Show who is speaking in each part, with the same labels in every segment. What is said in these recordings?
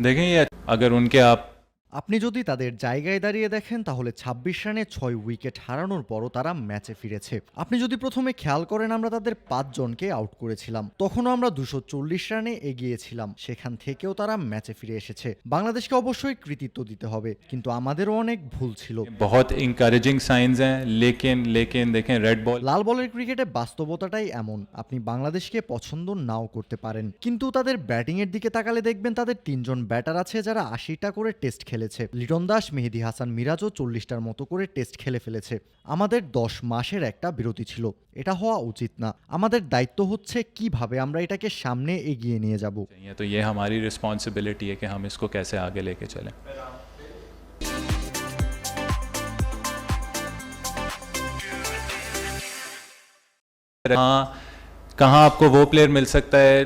Speaker 1: देखें ये अगर उनके आप
Speaker 2: আপনি যদি তাদের জায়গায় দাঁড়িয়ে দেখেন তাহলে ছাব্বিশ রানে ছয় উইকেট হারানোর পরও তারা ম্যাচে ফিরেছে। আপনি যদি প্রথমে খেয়াল করেন আমরা তাদের পাঁচজনকে আউট করেছিলাম। তখনও আমরা দুশো চল্লিশ রানে এগিয়েছিলাম। সেখান থেকেও তারা ম্যাচে ফিরে এসেছে। বাংলাদেশকে অবশ্যই কৃতিত্ব দিতে হবে কিন্তু আমাদেরও অনেক ভুল ছিল।
Speaker 1: বহুত ইনকারেজিং সাইন্স লেকেন লেকেন দেখেন রেড বল
Speaker 2: লাল বলের ক্রিকেটে বাস্তবতাটাই এমন। আপনি বাংলাদেশকে পছন্দ নাও করতে পারেন কিন্তু তাদের ব্যাটিংয়ের দিকে তাকালে দেখবেন তাদের তিনজন ব্যাটার আছে যারা আশিটা করে টেস্ট খেলে। খেলেছে লিটন দাস মেহেদি হাসান মিরাজও চল্লিশটার মতো করে টেস্ট খেলে ফেলেছে আমাদের দশ মাসের একটা বিরতি ছিল এটা হওয়া উচিত না আমাদের দায়িত্ব হচ্ছে কিভাবে আমরা এটাকে সামনে এগিয়ে নিয়ে যাব
Speaker 1: चाहिए तो ये हमारी रिस्पॉन्सिबिलिटी है कि हम इसको कैसे आगे लेके चलें हाँ कहाँ आपको वो प्लेयर मिल सकता है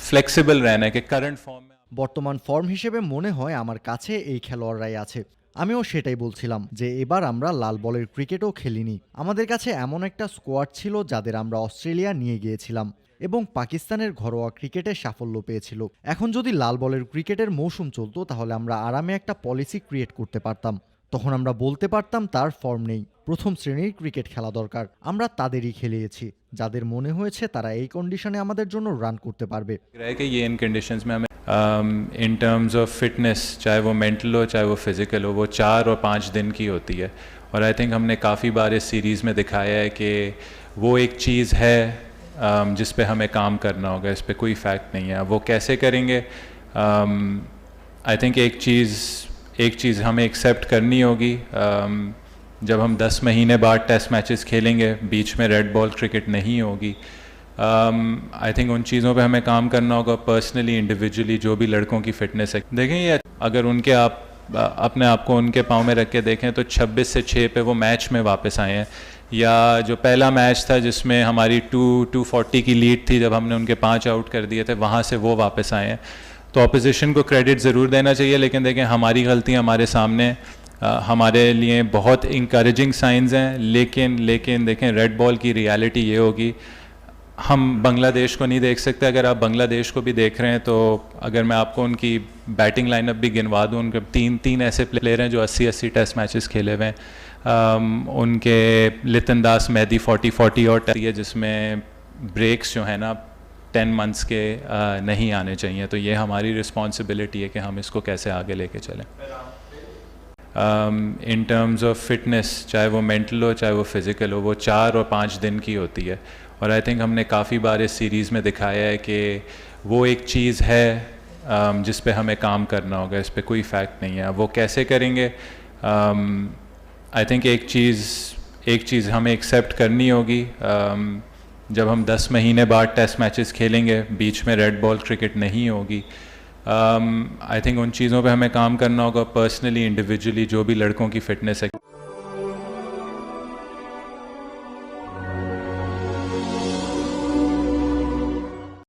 Speaker 1: फ्लेक्सिबल रहना है कि करंट फॉर्म में
Speaker 2: বর্তমান ফর্ম হিসেবে মনে হয় আমার কাছে এই খেলোয়াড়রাই আছে। আমিও সেটাই বলছিলাম যে এবার আমরা লাল বলের ক্রিকেটও খেলিনি। আমাদের কাছে এমন একটা স্কোয়াড ছিল যাদের আমরা অস্ট্রেলিয়া নিয়ে গিয়েছিলাম এবং পাকিস্তানের ঘরোয়া ক্রিকেটে সাফল্য পেয়েছিল। এখন যদি লাল বলের ক্রিকেটের মৌসুম চলতো, তাহলে আমরা আরামে একটা পলিসি ক্রিয়েট করতে পারতাম। তখন আমরা বলতে পারতাম তার ফর্ম নেই। প্রথম শ্রেণির ক্রিকেট খেলা দরকার। আমরা তাদেরই খেলিয়েছি। যাদের মনে হয়েছে তারা এই কন্ডিশনে আমাদের জন্য রান করতে পারবে।
Speaker 1: इन टर्म्स ऑफ़ फिटनेस चाहे वो मेंटल हो चाहे वो फ़िज़िकल हो वो चार और पाँच दिन की होती है। और आई थिंक हमने काफ़ी बार इस सीरीज़ में दिखाया है कि वो एक चीज़ है um, जिस पे हमें काम करना होगा इस पे कोई फैक्ट नहीं है। वो कैसे करेंगे? आई थिंक एक चीज़ एक चीज़ हमें एक्सेप्ट करनी होगी। Um, जब हम 10 महीने बाद टेस्ट मैचेस खेलेंगे बीच में रेड बॉल क्रिकेट नहीं होगी। आई थिंक उन चीज़ों पे हमें काम करना होगा पर्सनली इंडिविजुअली जो भी लड़कों की फिटनेस है। देखें ये अगर उनके आप अपने आप को उनके पाँव में रख के देखें तो 26 से 6 पे वो मैच में वापस आए हैं। या जो पहला मैच था जिसमें हमारी टू टू फोर्टी की लीड थी जब हमने उनके पाँच आउट कर दिए थे वहाँ से वो वापस आए हैं। तो अपोजिशन को क्रेडिट ज़रूर देना चाहिए लेकिन देखें हमारी गलतियाँ हमारे सामने अ, हमारे लिए बहुत इंकरेजिंग साइंस हैं लेकिन लेकिन देखें रेड बॉल की रियलिटी ये होगी हम बांग्लादेश को नहीं देख सकते। अगर आप बांग्लादेश को भी देख रहे हैं तो अगर मैं आपको उनकी बैटिंग लाइनअप भी गिनवा दूँ, उनके तीन तीन ऐसे प्लेयर हैं जो 80 80 टेस्ट मैचेस खेले हुए हैं। उनके लितन दास, मेहदी 40 40 और है, जिसमें ब्रेक्स जो है ना टेन मंथ्स के नहीं आने चाहिए। तो ये हमारी रिस्पॉन्सिबिलिटी है कि हम इसको कैसे आगे लेके चलें। इन टर्म्स ऑफ़ फिटनेस चाहे वो मेंटल हो, चाहे वो फ़िज़िकल हो, वो चार और पाँच दिन की होती है। और आई थिंक हमने काफ़ी बार इस सीरीज़ में दिखाया है कि वो एक चीज़ है um, जिस पे हमें काम करना होगा इस पे कोई फैक्ट नहीं है। वो कैसे करेंगे? आई थिंक एक चीज़ एक चीज़ हमें एक्सेप्ट करनी होगी। Um, जब हम 10 महीने बाद टेस्ट मैचेस खेलेंगे बीच में रेड बॉल क्रिकेट नहीं होगी। आई थिंक उन चीज़ों पे हमें काम करना होगा पर्सनली इंडिविजुअली जो भी लड़कों की फिटनेस है।